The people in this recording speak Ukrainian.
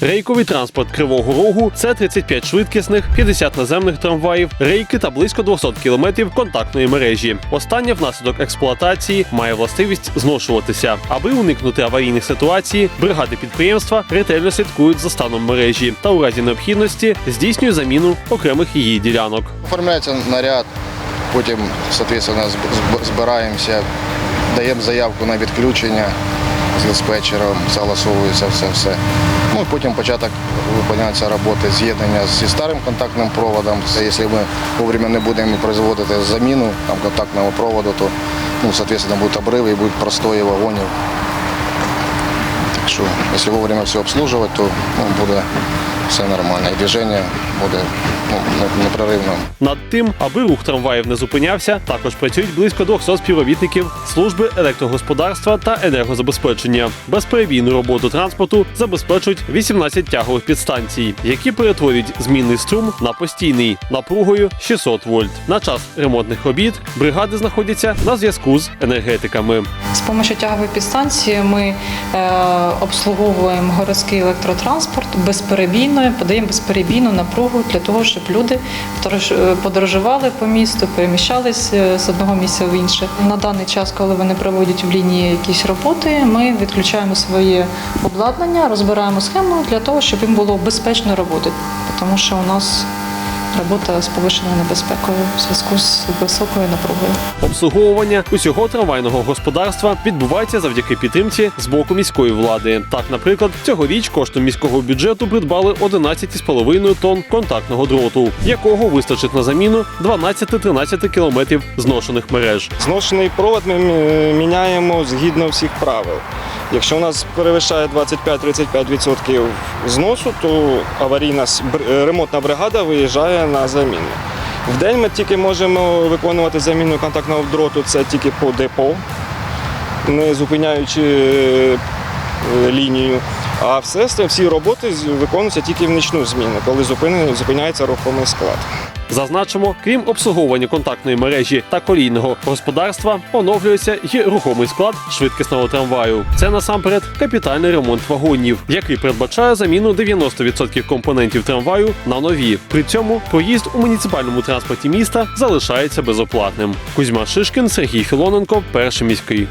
Рейковий транспорт Кривого Рогу це 35 швидкісних, 50 наземних трамваїв, рейки та близько 200 кілометрів контактної мережі. Остання внаслідок експлуатації має властивість зношуватися. Аби уникнути аварійних ситуацій, бригади підприємства ретельно слідкують за станом мережі та у разі необхідності здійснюють заміну окремих її ділянок. Оформляється наряд, потім, зб- збираємося, даємо заявку на відключення з диспетчером, согласовується все-все. Ну потім початок виконується роботи з'єднання зі старим контактним проводом. Якщо ми вовремя не будемо производити заміну там, контактного проводу, то ну, соответственно, будуть обриви і будуть простої вагонів. Якщо вовремя все обслужувати, то ну, буде все нормально. І движення буде ну, не- непреривно. Над тим, аби рух трамваїв не зупинявся, також працюють близько 200 співробітників служби електрогосподарства та енергозабезпечення. Безперебійну роботу транспорту забезпечують 18 тягових підстанцій, які перетворюють змінний струм на постійний напругою 600 вольт. На час ремонтних робіт бригади знаходяться на зв'язку з енергетиками. З допомогою тягової підстанції ми е, обслуговуємо городський електротранспорт безперебійно, подаємо безперебійну напругу для того, щоб люди е, подорожували по місту, переміщалися з одного місця в інше. На даний час, коли вони проводять в лінії якісь роботи, ми відключаємо своє обладнання, розбираємо схему для того, щоб їм було безпечно роботи, тому що у нас робота з повищеною небезпекою в зв'язку з високою напругою. Обслуговування усього трамвайного господарства відбувається завдяки підтримці з боку міської влади. Так, наприклад, цьогоріч коштом міського бюджету придбали 11,5 тонн контактного дроту, якого вистачить на заміну 12-13 кілометрів зношених мереж. Зношений провод ми міняємо згідно всіх правил. Якщо у нас перевищає 25-35% зносу, то аварійна е, ремонтна бригада виїжджає на заміну. В день ми тільки можемо виконувати заміну контактного дроту, це тільки по депо, не зупиняючи е, лінію. А все всі роботи виконуються тільки в нічну зміну, коли зупиняється рухомий склад. Зазначимо, крім обслуговування контактної мережі та колійного господарства, оновлюється й рухомий склад швидкісного трамваю. Це насамперед капітальний ремонт вагонів, який передбачає заміну 90% компонентів трамваю на нові. При цьому проїзд у муніципальному транспорті міста залишається безоплатним. Кузьма Шишкін, Сергій Філоненко, перший міський.